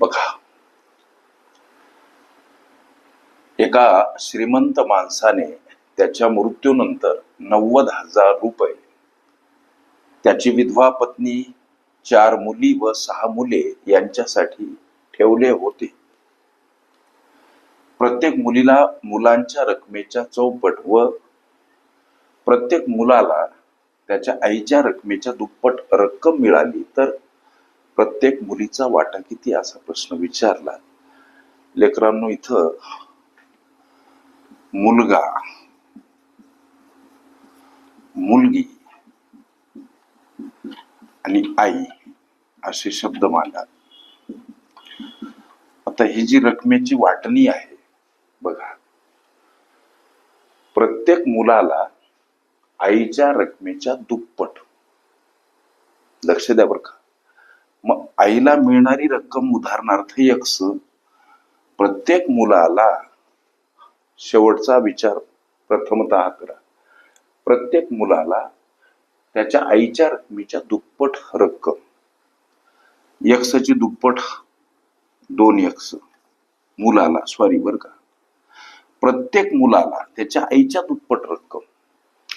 बघा. एका श्रीमंत माणसाने त्याच्या मृत्यूनंतर नव्वद हजार रुपये त्याची विधवा पत्नी चार मुली व सहा मुले यांच्यासाठी ठेवले होते. प्रत्येक मुलीला मुलांच्या रकमेच्या चौपट व प्रत्येक मुलाला त्याच्या आईच्या रकमेच्या दुप्पट रक्कम मिळाली तर प्रत्येक मुलीचा वाटा किती असा प्रश्न विचारला. लेकरांनो इथं मुलगा मुलगी आणि आई असे शब्द मांडा आता ही जी रकमेची वाटणी आहे बघा. प्रत्येक मुलाला आईच्या रकमेच्या दुप्पट. लक्ष द्या बरं का. आईला मिळणारी रक्कम उदाहरणार्थ यक्ष प्रत्येक मुलाला शेवटचा विचार प्रथमतः करा. प्रत्येक मुलाला त्याच्या आईच्या रकमेच्या दुप्पट रक्कम. यक्षची दुप्पट दोन यक्ष. मुलाला सॉरी बर का. प्रत्येक मुलाला त्याच्या आईच्या दुप्पट रक्कम.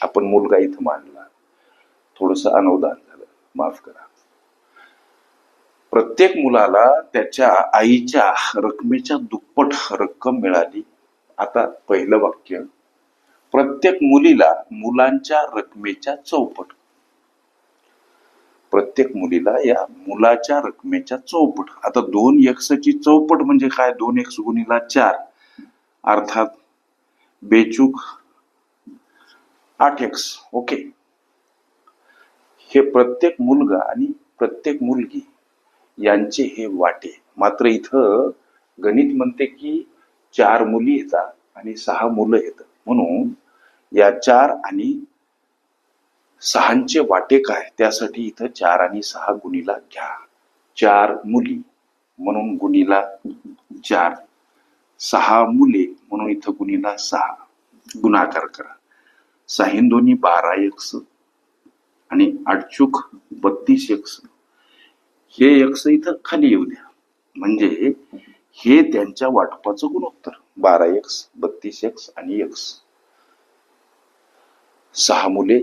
आपण मुलगा इथं मांडला. थोडस अनवधान झालं. माफ करा. प्रत्येक मुलाला त्याच्या आईच्या रकमेच्या दुप्पट रक्कम मिळाली. आता पहिलं वाक्य. प्रत्येक मुलीला मुलांच्या रकमेच्या चौपट. प्रत्येक मुलीला या मुलाच्या रकमेच्या चौपट. आता दोन एक्सची चौपट म्हणजे काय? दोन एक्स गुणीला चार. अर्थात बेचूक आठ एक्स ओके. हे प्रत्येक मुलगा आणि प्रत्येक मुलगी यांचे हे वाटे. मात्र इथं गणित म्हणते की चार मुली येतात आणि सहा मुलं येतात. म्हणून या चार आणि सहांचे वाटे काय? त्यासाठी इथं चार आणि सहा गुणीला घ्या. चार मुली म्हणून गुणीला चार. सहा मुले म्हणून इथं गुणीला सहा. गुणाकार करा. साहीन बारा एक्स आणि आठचूक बत्तीस एक्स. हे यक्ष इथं खाली येऊ द्या. म्हणजे हे त्यांच्या वाटपाचं गुणोत्तर. बारा एक्स बत्तीस एक्स आणि एक्स सहा मुले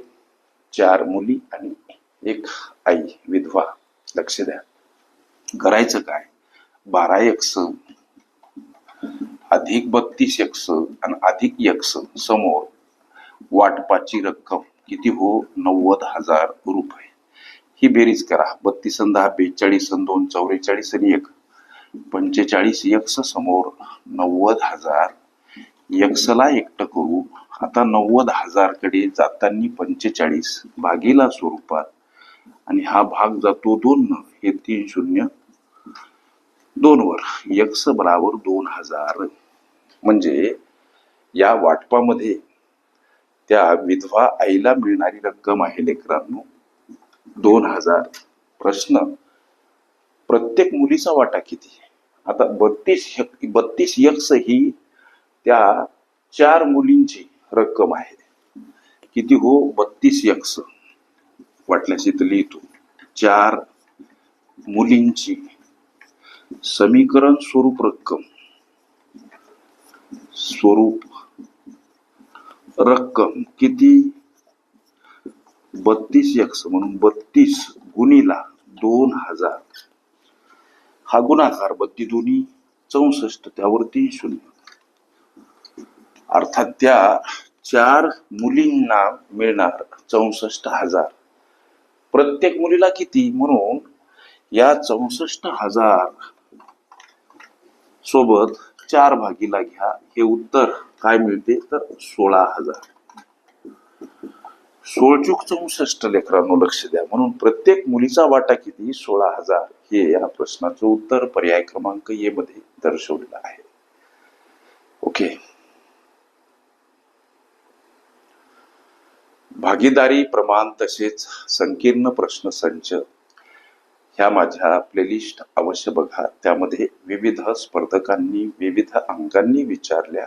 चार मुली आणि एक आई विधवा. लक्ष द्या. करायचं काय? बारा एक्स अधिक बत्तीस एक्स आणि अधिक एक्स समोर वाटपाची रक्कम किती हो? नव्वद हजार रुपये. ही बेरीज करा. बत्तीस दहा बेचाळीस आणि दोन चौवेचाळीस आणि एक. पंचेचाळीस यक्स समोर नव्वद हजार. यक्सला एकटं करू. आता नव्वद हजारकडे जाताना पंचेचाळीस भागीला स्वरूपात. आणि हा भाग जातो दोन न हे तीन शून्य. दोन वर यक्स बराबर दोन हजार. म्हणजे या वाटपामध्ये त्या विधवा आईला मिळणारी रक्कम आहे लेकरांनो. दोन हजार प्रश्न. प्रत्येक मुलीचा वाटा किती? आता बत्तीस बत्तीस यक्स ही त्या चार मुलींची रक्कम आहे. किती हो? बत्तीस यक्स. वाटल्यास इथं लिहितो. चार मुलींची समीकरण स्वरूप रक्कम. स्वरूप रक्कम किती? बत्तीस यक्ष म्हणून बत्तीस गुणीला दोन हजार. हा गुणाकार बत्ती दोन्ही चौसष्ट त्यावरती शून्य. अर्थात त्या चार मुलींना मिळणार चौसष्ट हजार. प्रत्येक मुलीला किती? म्हणून या चौसष्ट हजार सोबत चार भागीला घ्या. हे उत्तर काय मिळते? तर सोळा हजार. सोळचूक चौसष्ट लेकरांनो लक्ष द्या. म्हणून प्रत्येक मुलीचा वाटा किती? सोळा हजार. हे या प्रश्नाचं उत्तर पर्याय क्रमांक ए मध्ये दर्शवलेलं आहे. ओके. भागीदारी प्रमाण तसेच संकीर्ण प्रश्न संच ह्या माझ्या प्लेलिस्ट अवश्य बघा. त्यामध्ये विविध स्पर्धकांनी विविध अंकांनी विचारल्या.